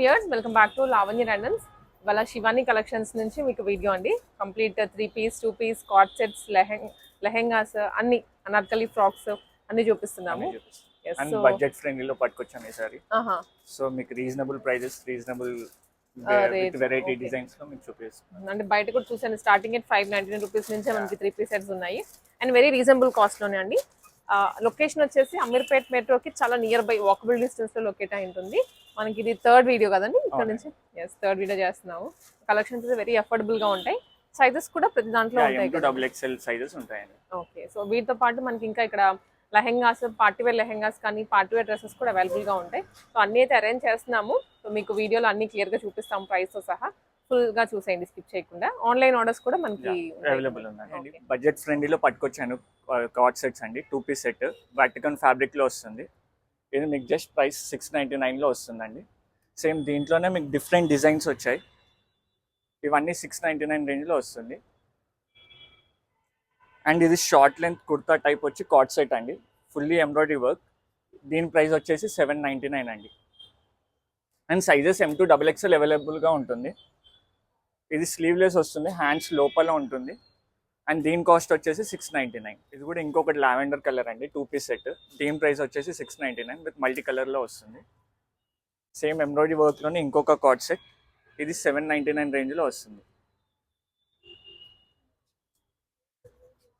Viewers welcome back to Lavanya రండన్స్ ఇవాళ Shivani collections నుంచి మీకు వీడియో అండి. Complete three piece two piece cord sets లెహెంగ్ lehengas అన్ని అనార్కలి ఫ్రాక్స్ అన్ని చూపిస్తున్నాము. అండ్ బడ్జెట్ ఫ్రెండ్లీలో పట్టుకొచ్చాను ఈసారి. సో మీకు రీజనబుల్ ప్రైజెస్ రీజనబుల్ వెరైటీ. డిజైన్స్లో మీకు చూపిస్తాను అంటే బయట కూడా చూసాను starting at five ninety nine rupees నుంచే మనకి త్రీ పీస్ సెట్స్ ఉన్నాయి. అండ్ వెరీ రీజనబుల్ కాస్ట్లోనే అండి. లొకేషన్ వచ్చేసి అమీర్పేట్ మెట్రోకి చాలా నియర్ బై వాకబుల్ డిస్టెన్స్లో లొకేట్ అయి ఉంటుంది. మనకి ఇది థర్డ్ వీడియో కదండి? ఇక్కడ. నుంచి? ఎస్ థర్డ్ వీడియో చేస్తున్నాము. కలెక్షన్స్ వెరీ అఫోర్డబుల్గా ఉంటాయి. సైజెస్ కూడా ప్రతి దాంట్లో ఉంటాయి కదా. డబుల్ ఎక్స్ఎల్ సైజెస్ ఉంటాయండి. ఓకే సో వీటితో పాటు మనకి ఇంకా ఇక్కడ లెహెంగాస్ పార్టీ వేర్ లెహెంగాస్ కానీ పార్టీ వేర్ డ్రెస్సెస్ కూడా అవైలబుల్గా ఉంటాయి. సో అన్ని అయితే అరేంజ్ చేస్తున్నాము. సో మీకు వీడియోలో అన్ని క్లియర్గా చూపిస్తాం ప్రైస్తో సహా. ఫుల్గా చూసేయండి స్కిప్ చేయకుండా. ఆన్లైన్ ఆర్డర్స్ కూడా మనకి. Available Okay. బడ్జెట్ ఫ్రెండ్లీలో పట్టుకొచ్చాను కాట్ సెట్స్ అండి టూ పీస్ సెట్. వాటికన్ ఫ్యాబ్రిక్లో వస్తుంది. ఇది మీకు జస్ట్ ప్రైస్ సిక్స్ నైంటీ లో వస్తుందండి. సేమ్ దీంట్లోనే మీకు డిఫరెంట్ డిజైన్స్ వచ్చాయి. ఇవన్నీ సిక్స్ నైంటీ నైన్ రేంజ్లో వస్తుంది. అండ్ ఇది షార్ట్ లెంత్ కుర్తా టైప్ వచ్చి కాట్ సెట్ అండి. ఫుల్లీ ఎంబ్రాయిడరీ వర్క్ దీని ప్రైస్ వచ్చేసి సెవెన్ నైంటీ నైన్ అండి. And sizes M to double XL అవైలబుల్గా ఉంటుంది. ఇది స్లీవ్లెస్ వస్తుంది హ్యాండ్స్ లోపల ఉంటుంది. అండ్ దీని కాస్ట్ వచ్చేసి సిక్స్ నైంటీ నైన్ ఇది కూడా ఇంకొకటి లావెండర్ కలర్ అండి టూ పీస్ సెట్ దీని ప్రైస్ వచ్చేసి six ninety nine with multi కలర్లో వస్తుంది సేమ్ ఎంబ్రాయిడరీ వర్క్లోనే ఇంకొక కార్డ్ సెట్ ఇది సెవెన్ నైంటీ నైన్ రేంజ్లో వస్తుంది.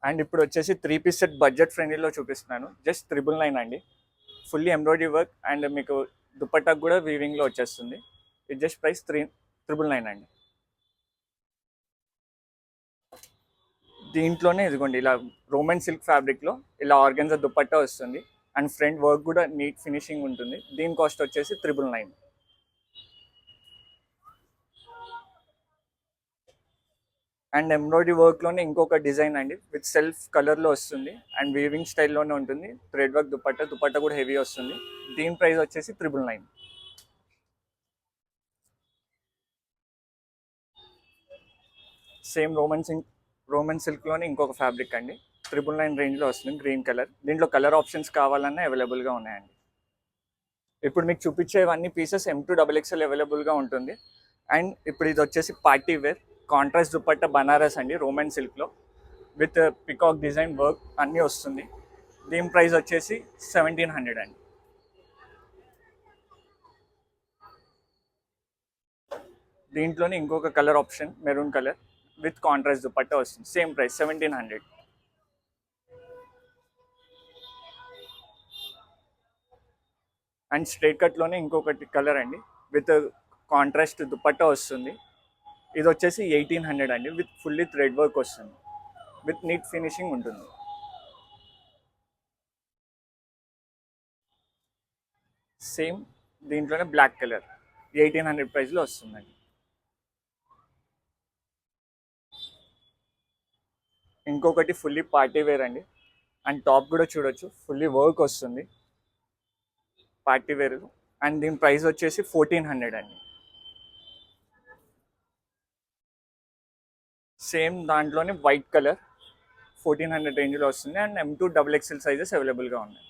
అండ్ ఇప్పుడు వచ్చేసి త్రీ పీస్ సెట్ బడ్జెట్ ఫ్రెండ్లీలో చూపిస్తున్నాను. జస్ట్ త్రిబుల్ నైన్ అండి. ఫుల్లీ ఎంబ్రాయిడరీ వర్క్ అండ్ మీకు దుపట్టాకు కూడా వీవింగ్లో వచ్చేస్తుంది. ఇది just price three triple nine అండి. దీంట్లోనే ఇదిగోండి ఇలా రోమన్ సిల్క్ ఫ్యాబ్రిక్లో ఇలా ఆర్గన్జా దుపట్టా వస్తుంది. అండ్ ఫ్రంట్ వర్క్ కూడా నీట్ ఫినిషింగ్ ఉంటుంది. దీని కాస్ట్ వచ్చేసి త్రిబుల్ నైన్. అండ్ ఎంబ్రాయిడరీ వర్క్లోనే ఇంకొక డిజైన్ అండి విత్ సెల్ఫ్ కలర్లో వస్తుంది. అండ్ వీవింగ్ స్టైల్లోనే ఉంటుంది. థ్రెడ్ వర్క్ దుపట్టా దుపట్టా కూడా హెవీ వస్తుంది. దీని ప్రైస్ వచ్చేసి triple nine. Same Roman silk Roman సిల్క్లోనే ఇంకొక ఫ్యాబ్రిక్ అండి. ట్రిపుల్ నైన్ రేంజ్లో వస్తుంది గ్రీన్ కలర్. దీంట్లో కలర్ ఆప్షన్స్ కావాలన్నా అవైలబుల్గా ఉన్నాయండి. ఇప్పుడు మీకు చూపించేవన్నీ pieces M to double XL అవైలబుల్గా ఉంటుంది. అండ్ ఇప్పుడు ఇది వచ్చేసి party wear contrast dupatta Banaras అండి రోమన్ సిల్క్లో. విత్ పికాక్ డిజైన్ వర్క్ అన్నీ వస్తుంది. దీని ప్రైస్ వచ్చేసి సెవెంటీన్ హండ్రెడ్ అండి. దీంట్లోనే ఇంకొక colour option maroon colour. With contrast dupatta వస్తుంది same price seventeen hundred and straight కట్లోనే ఇంకొకటి కలర్ అండి. విత్ కాంట్రాస్ట్ దుపట్టా వస్తుంది. ఇది వచ్చేసి ఎయిటీన్ హండ్రెడ్ అండి. విత్ ఫుల్లీ థ్రెడ్ వర్క్ వస్తుంది. విత్ నీట్ ఫినిషింగ్ ఉంటుంది. సేమ్ దీంట్లోనే బ్లాక్ కలర్ ఎయిటీన్ హండ్రెడ్ ప్రైస్లో వస్తుందండి. ఇంకొకటి ఫుల్లీ పార్టీ వేర్ అండి. అండ్ టాప్ కూడా చూడొచ్చు. ఫుల్లీ వర్క్ వస్తుంది. పార్టీ వేర్ అండ్ దీని ప్రైస్ వచ్చేసి ఫోర్టీన్ హండ్రెడ్ అండి. సేమ్ దాంట్లోనే వైట్ కలర్ ఫోర్టీన్ హండ్రెడ్ రేంజ్లో వస్తుంది. And M to double XL sizes అవైలబుల్గా ఉన్నాయి.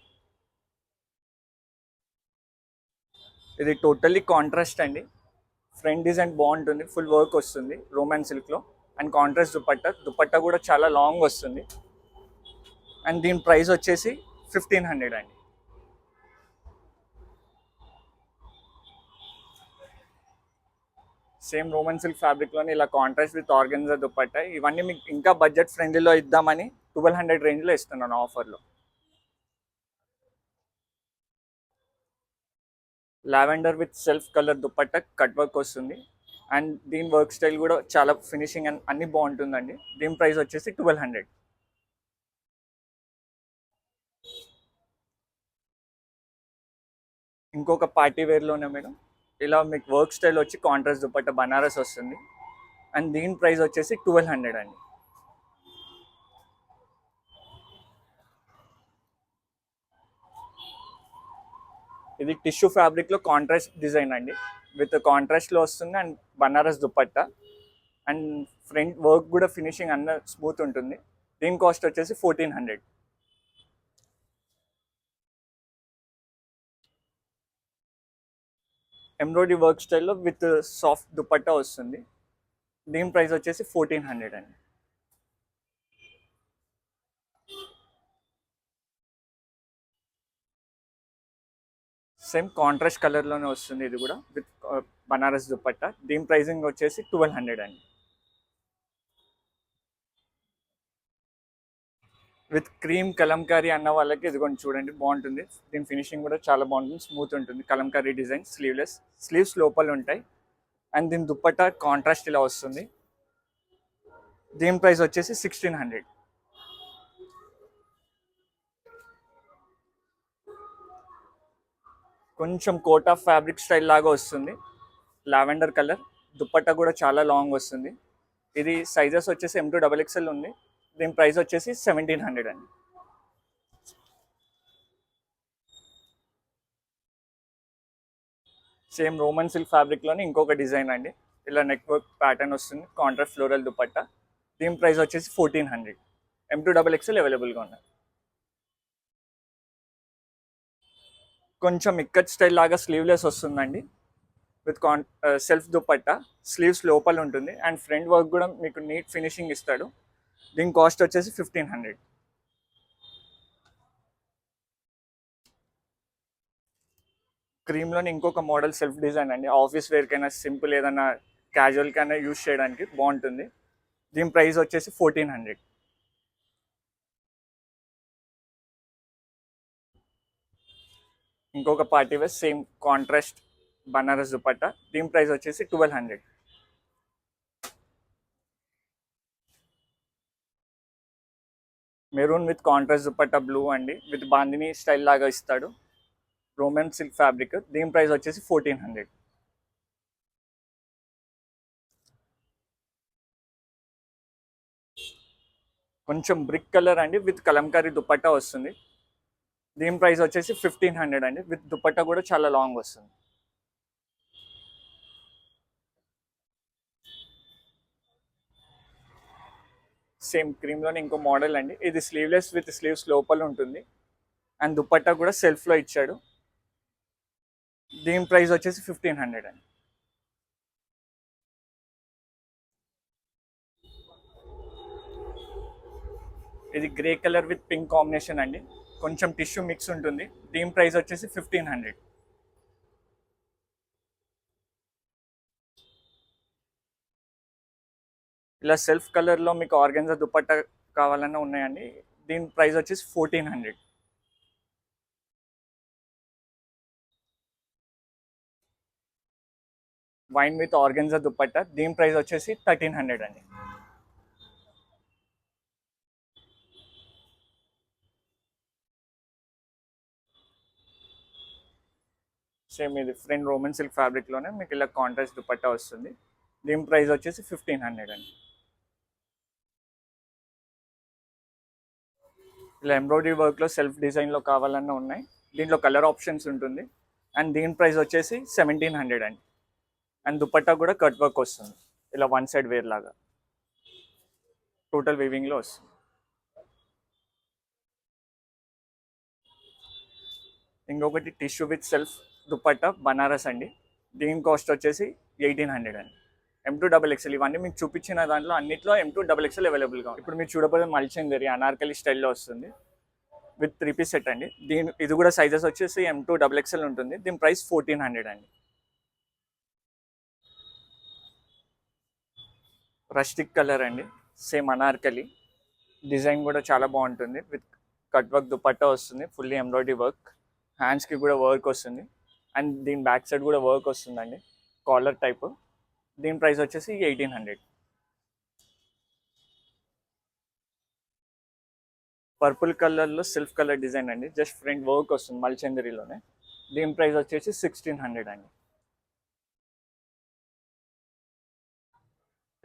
ఇది టోటల్లీ కాంట్రాస్ట్ అండి. ఫ్రంట్ డిజైన్ బాగుంటుంది ఫుల్ వర్క్ వస్తుంది. రోమాన్ సిల్క్లో అండ్ కాంట్రాస్ట్ దుపట్టా దుపట్టా కూడా చాలా లాంగ్ వస్తుంది. అండ్ దీని ప్రైస్ వచ్చేసి ఫిఫ్టీన్ హండ్రెడ్ అండి. సేమ్ రోమన్ సిల్క్ ఫ్యాబ్రిక్లోనే ఇలా కాంట్రాస్ట్ విత్ ఆర్గన్జా దుపట్టా. ఇవన్నీ మీకు ఇంకా బడ్జెట్ ఫ్రెండ్లీలో ఇద్దామని ట్వెల్వ్ హండ్రెడ్ రేంజ్లో ఇస్తున్నాను ఆఫర్లో lavender with self colour dupatta cut work వస్తుంది. అండ్ దీని వర్క్ స్టైల్ కూడా చాలా ఫినిషింగ్ అండ్ అన్ని బాగుంటుందండి. దీని ప్రైస్ వచ్చేసి ట్వెల్వ్ హండ్రెడ్. ఇంకొక పార్టీ వేర్లోనే మేడం ఇలా మీకు వర్క్ స్టైల్ వచ్చి కాంట్రాస్ట్ దుప్పట్ట బనారస్ వస్తుంది. అండ్ దీని ప్రైస్ వచ్చేసి ట్వెల్వ్ హండ్రెడ్ అండి. ఇది టిష్యూ ఫ్యాబ్రిక్లో కాంట్రాస్ట్ డిజైన్ అండి. విత్ కాంట్రాస్ట్లో వస్తుంది and Banaras dupatta. And front work కూడా ఫినిషింగ్ అన్న స్మూత్ ఉంటుంది. దీని కాస్ట్ వచ్చేసి ఫోర్టీన్ హండ్రెడ్ ఎంబ్రాయిడరీ వర్క్ స్టైల్లో విత్ సాఫ్ట్ దుపట్టా వస్తుంది. దీని ప్రైస్ వచ్చేసి ఫోర్టీన్ హండ్రెడ్ అండి. సేమ్ కాంట్రాస్ట్ కలర్లోనే వస్తుంది ఇది కూడా విత్ బనారస్ దుపట్టా దీని ప్రైసింగ్ వచ్చేసి ట్వెల్వ్ హండ్రెడ్ అండి. విత్ క్రీమ్ కలంకారీ అన్న వాళ్ళకి ఇది కొంచెం చూడండి బాగుంటుంది. దీని ఫినిషింగ్ కూడా చాలా బాగుంటుంది స్మూత్ ఉంటుంది. కలంకారీ డిజైన్ స్లీవ్లెస్ స్లీవ్స్ లోపల ఉంటాయి. అండ్ దీని దుప్పట్ట కాంట్రాస్ట్ ఇలా వస్తుంది. దీని ప్రైస్ వచ్చేసి సిక్స్టీన్ హండ్రెడ్ కొంచెం కోట్ ఆఫ్ ఫ్యాబ్రిక్ స్టైల్ లాగా వస్తుంది. Lavender colour. దుప్పట్టా కూడా చాలా లాంగ్ వస్తుంది. ఇది సైజెస్ వచ్చేసి ఎం టూ డబల్ ఎక్స్ఎల్ ఉంది. దీని ప్రైస్ వచ్చేసి సెవెంటీన్ హండ్రెడ్ అండి. సేమ్ రోమన్ సిల్క్ ఫ్యాబ్రిక్లోనే ఇంకొక డిజైన్ అండి. ఇలా నెట్వర్క్ ప్యాటర్న్ వస్తుంది. కాంట్రాక్ట్ ఫ్లోరల్ దుపట్టా దీని ప్రైస్ వచ్చేసి fourteen hundred M to double XL అవైలబుల్గా ఉన్నాయి. కొంచెం ఇక్కత్ స్టైల్ లాగా స్లీవ్లెస్ వస్తుందండి. విత్ కాన్ సెల్ఫ్ దుపట్టా. స్లీవ్స్ లోపల ఉంటుంది. అండ్ ఫ్రంట్ వర్క్ కూడా మీకు నీట్ ఫినిషింగ్ ఇస్తాడు. దీని కాస్ట్ వచ్చేసి ఫిఫ్టీన్ హండ్రెడ్. క్రీమ్లోని ఇంకొక మోడల్ సెల్ఫ్ డిజైన్ అండి. ఆఫీస్ వేర్కైనా సింపుల్ ఏదైనా క్యాజువల్కైనా యూస్ చేయడానికి బాగుంటుంది. దీని ప్రైస్ వచ్చేసి ఫోర్టీన్ హండ్రెడ్. ఇంకొక party wear same contrast Banaras dupatta. దీని ప్రైస్ వచ్చేసి twelve hundred maroon with contrast dupatta blue అండి. విత్ బాందిని స్టైల్ లాగా ఇస్తాడు. రోమన్ సిల్క్ ఫ్యాబ్రిక్ దీని ప్రైస్ వచ్చేసి ఫోర్టీన్ హండ్రెడ్ కొంచెం బ్రిక్ కలర్ అండి. విత్ కలంకారీ దుపట్టా వస్తుంది. దీని ప్రైస్ వచ్చేసి ఫిఫ్టీన్ హండ్రెడ్ అండి. విత్ దుపట్టా కూడా చాలా లాంగ్ వస్తుంది. సేమ్ క్రీమ్లోనే ఇంకో మోడల్ అండి. ఇది స్లీవ్లెస్ విత్ స్లీవ్స్ లోపల ఉంటుంది. అండ్ దుపట్టా కూడా సెల్ఫ్లో ఇచ్చాడు. దీని ప్రైస్ వచ్చేసి ఫిఫ్టీన్ హండ్రెడ్ అండి. ఇది grey colour with pink combination అండి. కొంచెం టిష్యూ మిక్స్ ఉంటుంది. దీని ప్రైస్ వచ్చేసి ఫిఫ్టీన్ హండ్రెడ్ ఇలా సెల్ఫ్ కలర్లో మీకు ఆర్గెన్జా దుపట్టా కావాలన్నా ఉన్నాయండి. దీని ప్రైస్ వచ్చేసి fourteen hundred wine with organza dupatta. దీని ప్రైస్ వచ్చేసి థర్టీన్ హండ్రెడ్ అండి. సేమ్ ఇది ఫ్రెండ్ రోమన్ సిల్క్ ఫ్యాబ్రిక్లోనే మీకు ఇలా కాంట్రాస్ట్ దుపట్టా వస్తుంది. దీని ప్రైస్ వచ్చేసి ఫిఫ్టీన్ హండ్రెడ్ అండి. ఇలా ఎంబ్రాయిడరీ వర్క్లో సెల్ఫ్ డిజైన్లో కావాలన్నా ఉన్నాయి. దీంట్లో కలర్ ఆప్షన్స్ ఉంటుంది. అండ్ దీని ప్రైస్ వచ్చేసి సెవెంటీన్ హండ్రెడ్ అండి. అండ్ దుపట్టా కూడా కట్ వర్క్ వస్తుంది. ఇలా వన్ సైడ్ వేర్ లాగా. టోటల్ వీవింగ్లో వస్తుంది. ఇంకొకటి tissue with self dupatta Banaras అండి. దీని కాస్ట్ వచ్చేసి ఎయిటీన్ హండ్రెడ్ అండి. ఎం టూ డబల్ ఎక్స్ఎల్ ఇవన్నీ మీకు చూపించిన దాంట్లో అన్నిట్లో ఎం టూ డబల్ ఎక్స్ఎల్ అవైలబుల్గా ఉంది. ఇప్పుడు మీరు చూడబోయే మల్చిందరి అనార్కలి స్టైల్లో వస్తుంది. విత్ త్రీ పీస్ సెట్ అండి. దీని ఇది కూడా సైజెస్ వచ్చేసి ఎం టూ డబల్ ఎక్స్ఎల్ ఉంటుంది. దీని ప్రైస్ ఫోర్టీన్ హండ్రెడ్ అండి. రస్టిక్ కలర్ అండి. సేమ్ అనార్కలి. డిజైన్ కూడా చాలా బాగుంటుంది. విత్ కట్ వర్క్ దుపట్టా వస్తుంది. ఫుల్లీ ఎంబ్రాయిడరీ వర్క్ హ్యాండ్స్కి కూడా వర్క్ వస్తుంది. అండ్ దీని బ్యాక్ సైడ్ కూడా వర్క్ వస్తుందండి. కాలర్ టైప్ దీని ప్రైస్ వచ్చేసి ఎయిటీన్ హండ్రెడ్ పర్పుల్ కలర్లో సిల్ఫ్ కలర్ డిజైన్ అండి. జస్ట్ ఫ్రంట్ వర్క్ వస్తుంది మల్చందరిలోనే దీని ప్రైస్ వచ్చేసి సిక్స్టీన్ హండ్రెడ్ అండి.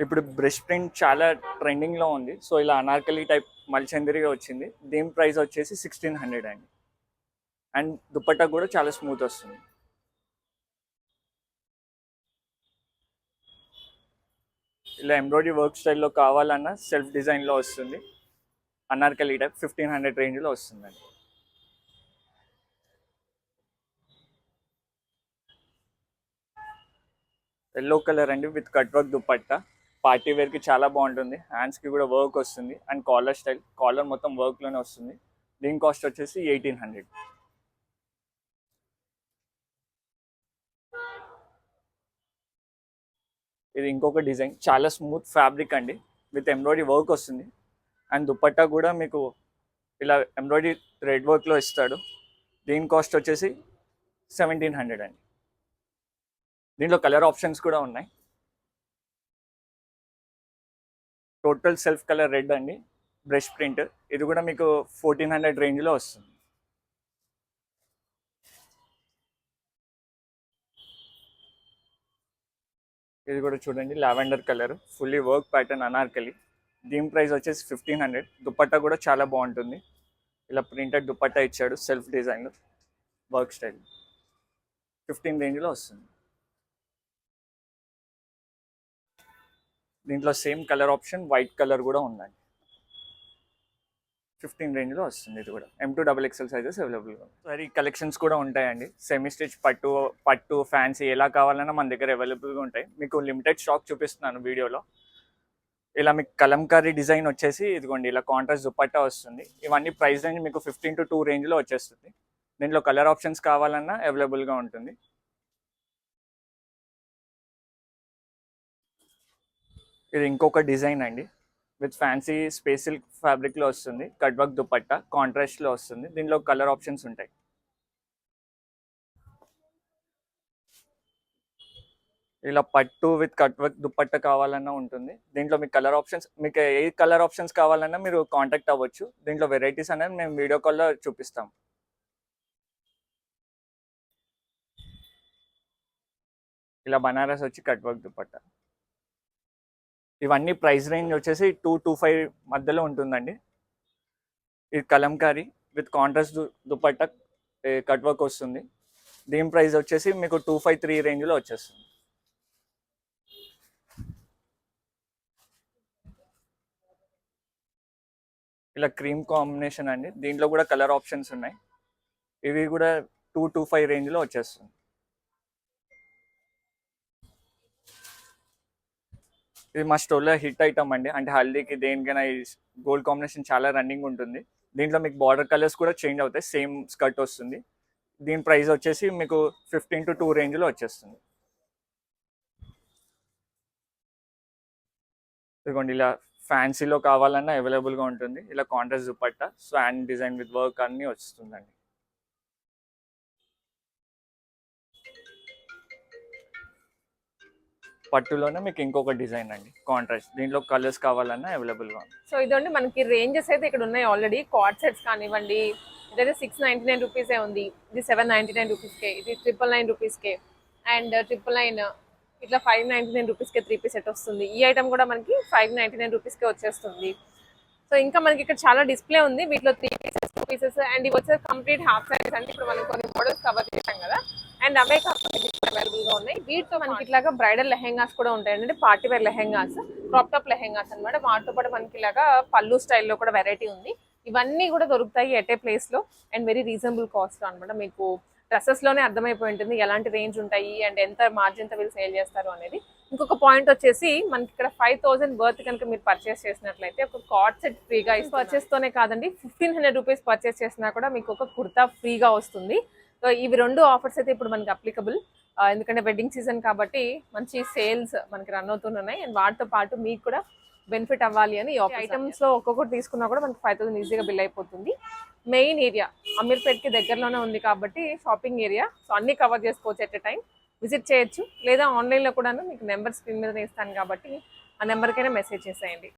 ఇప్పుడు బ్రష్ ప్రింట్ చాలా ట్రెండింగ్లో ఉంది. సో ఇలా అనార్కలి టైప్ మల్చందరిగా వచ్చింది. దీని ప్రైస్ వచ్చేసి సిక్స్టీన్ హండ్రెడ్ అండి. అండ్ దుప్పట్టా కూడా చాలా స్మూత్ వస్తుంది. ఇలా ఎంబ్రాయిడరీ వర్క్ స్టైల్లో కావాలన్నా సెల్ఫ్ డిజైన్లో వస్తుంది. అనార్కలి టైప్ ఫిఫ్టీన్ హండ్రెడ్ రేంజ్లో వస్తుందండి. ఎల్లో కలర్ అండి with cut work dupatta. Party వేర్కి చాలా బాగుంటుంది. హ్యాండ్స్కి కూడా వర్క్ వస్తుంది. అండ్ కాలర్ స్టైల్ కాలర్ మొత్తం వర్క్లోనే వస్తుంది. దీని కాస్ట్ వచ్చేసి ఎయిటీన్ హండ్రెడ్. ఇది ఇంకొక డిజైన్. చాలా స్మూత్ ఫ్యాబ్రిక్ అండి. విత్ ఎంబ్రాయిడరీ వర్క్ వస్తుంది. అండ్ దుపట్టా కూడా మీకు ఇలా ఎంబ్రాయిడరీ థ్రెడ్ వర్క్లో ఇస్తాడు. దీని కాస్ట్ వచ్చేసి సెవెంటీన్ హండ్రెడ్ అండి. దీంట్లో కలర్ ఆప్షన్స్ కూడా ఉన్నాయి. టోటల్ సెల్ఫ్ కలర్ రెడ్ అండి. బ్రష్ ప్రింట్ ఇది కూడా మీకు ఫోర్టీన్ హండ్రెడ్ రేంజ్లో వస్తుంది. ఇది కూడా చూడండి lavender colour fully work pattern Anarkali దీని ప్రైస్ వచ్చేసి ఫిఫ్టీన్ హండ్రెడ్ దుపట్టా కూడా చాలా బాగుంటుంది. ఇలా ప్రింటెడ్ దుపట్టా ఇచ్చాడు self design work style fifteen రేంజ్లో వస్తుంది. దీంట్లో same colour option white colour కూడా ఉందండి ఫిఫ్టీన్ రేంజ్లో వస్తుంది ఇది కూడా. M to double XL sizes అవైలబుల్గా సారీ కలెక్షన్స్ కూడా ఉంటాయండి. సెమీ స్టిచ్ పట్టు పట్టు ఫ్యాన్సీ ఎలా కావాలన్నా మన దగ్గర అవైలబుల్గా ఉంటాయి. మీకు లిమిటెడ్ స్టాక్ చూపిస్తున్నాను వీడియోలో. ఇలా మీకు కలంకారీ డిజైన్ వచ్చేసి ఇదిగోండి ఇలా కాంట్రాస్ట్ దుపట్టా వస్తుంది. ఇవన్నీ ప్రైస్ రేంజ్ మీకు ఫిఫ్టీన్ టు టూ రేంజ్లో వచ్చేస్తుంది. దీంట్లో కలర్ ఆప్షన్స్ కావాలన్నా అవైలబుల్గా ఉంటుంది. ఇది ఇంకొక డిజైన్ అండి. విత్ ఫ్యాన్సీ స్పేస్ సిల్క్ ఫ్యాబ్రిక్లో వస్తుంది. కట్ వర్క్ దుపట్టా కాంట్రాస్ట్లో వస్తుంది. దీనిలో కలర్ ఆప్షన్స్ ఉంటాయి. ఇలా పట్టు విత్ కట్ వర్క్ దుప్పట్ట కావాలన్నా ఉంటుంది. దీంట్లో మీకు కలర్ ఆప్షన్స్ మీకు ఏ కలర్ ఆప్షన్స్ కావాలన్నా మీరు కాంటాక్ట్ అవ్వచ్చు. దీంట్లో వెరైటీస్ అనేది మేము వీడియో కాల్లో చూపిస్తాం. ఇలా బనారస్ వచ్చి కట్ వర్క్ దుప్పట్ట ఇవన్నీ ప్రైస్ రేంజ్ వచ్చేసి టూ టూ ఫైవ్ మధ్యలో ఉంటుందండి. ఇది కలంకారీ విత్ కాంట్రాస్ట్ దు కట్ వర్క్ వస్తుంది. దీని ప్రైస్ వచ్చేసి మీకు టూ ఫైవ్ త్రీ రేంజ్లో వచ్చేస్తుంది. ఇలా క్రీమ్ కాంబినేషన్ అండి. దీంట్లో కూడా కలర్ ఆప్షన్స్ ఉన్నాయి. ఇవి కూడా టూ టూ ఫైవ్ రేంజ్లో వచ్చేస్తుంది. ఇది మా స్టోర్లో హిట్ ఐటమ్ అండి. అంటే హల్దీకి దేనికైనా ఈ గోల్డ్ కాంబినేషన్ చాలా రన్నింగ్ ఉంటుంది. దీంట్లో మీకు బార్డర్ కలర్స్ కూడా చేంజ్ అవుతాయి. సేమ్ స్కర్ట్ వస్తుంది. దీని ప్రైస్ వచ్చేసి మీకు ఫిఫ్టీన్ టు టూ రేంజ్లో వచ్చేస్తుంది. ఇదిగోండి ఇలా ఫ్యాన్సీలో కావాలన్నా అవైలబుల్గా ఉంటుంది. ఇలా contrast dupatta swan design with work అన్నీ వస్తుందండి. పట్టులోనే మీకు ఇంకొక డిజైన్ అండి. కాంట్రాస్ట్. దీంట్లో కలర్స్ కావాలన్నా అవైలబుల్గా ఉంది. సో ఇదండి మనకి రేంజెస్ అయితే ఇక్కడ ఉన్నాయి ఆల్రెడీ. కార్డ్ సెట్స్ కానివ్వండి ఇదైతే సిక్స్ నైన్టీ నైన్ రూపీసే ఉంది. ఇది సెవెన్ నైన్టీ నైన్ రూపీస్కే ఇది ట్రిపుల్ నైన్ రూపీస్కే అండ్ ట్రిపుల్ నైన్ ఇట్లా ఫైవ్ నైన్టీ నైన్ రూపీస్కే త్రీ పీస్ సెట్ వస్తుంది. ఈ ఐటమ్ కూడా మనకి ఫైవ్ నైన్టీ నైన్ రూపీస్కే వచ్చేస్తుంది. సో ఇంకా మనకి ఇక్కడ చాలా డిస్ప్లే ఉంది. వీటిలో three pieces two pieces and ఇవి వచ్చేసి కంప్లీట్ హాఫ్ సైజ్ అంటే ఇప్పుడు మనం కొన్ని మోడల్స్ కవర్ చేసాం కదా. అండ్ అవే కాకుండా అవైలబుల్గా ఉన్నాయి. వీటితో మనకి ఇట్లాగా బ్రైడల్ లెహెంగాస్ కూడా ఉంటాయి. అంటే party wear lehengas crop top lehengas అనమాట వాటితో పాటు మనకి ఇలాగా పళ్ళు స్టైల్లో కూడా వెరైటీ ఉంది. ఇవన్నీ కూడా దొరుకుతాయి ఎట్ ఏ ప్లేస్లో అండ్ వెరీ రీజనబుల్ కాస్ట్ అనమాట మీకు డ్రెస్సెస్లోనే అర్థమైపోయి ఉంటుంది ఎలాంటి రేంజ్ ఉంటాయి అండ్ ఎంత మార్జిన్తో వీళ్ళు సేల్ చేస్తారు అనేది. ఇంకొక పాయింట్ వచ్చేసి మనకి ఇక్కడ ఫైవ్ థౌసండ్ బర్త్ కనుక మీరు పర్చేస్ చేసినట్లయితే ఒక కార్డ్ సెట్ ఫ్రీగా పర్చేస్ తోనే కాదండి ఫిఫ్టీన్ హండ్రెడ్ రూపీస్ పర్చేస్ చేసినా కూడా మీకు ఒక కుర్తా ఫ్రీగా వస్తుంది. సో ఇవి రెండు ఆఫర్స్ అయితే ఇప్పుడు మనకి అప్లికబుల్ ఎందుకంటే వెడ్డింగ్ సీజన్ కాబట్టి మంచి సేల్స్ మనకి రన్ అవుతున్నాయి. అండ్ వాటితో పాటు మీకు కూడా బెనిఫిట్ అవ్వాలి అని ఈ ఐటమ్స్లో ఒక్కొక్కటి తీసుకున్నా కూడా మనకి ఫైవ్ థౌసండ్ ఈజీగా బిల్ అయిపోతుంది. మెయిన్ ఏరియా అమీర్పేట్కి దగ్గరలోనే ఉంది కాబట్టి షాపింగ్ ఏరియా సో అన్ని కవర్ చేసుకోవచ్చు ఎట్ ఎ టైం విజిట్ చేయొచ్చు. లేదా ఆన్లైన్లో కూడా మీకు నెంబర్ స్క్రీన్ మీద ఇస్తాను కాబట్టి ఆ నెంబర్కైనా మెసేజ్ చేసేయండి.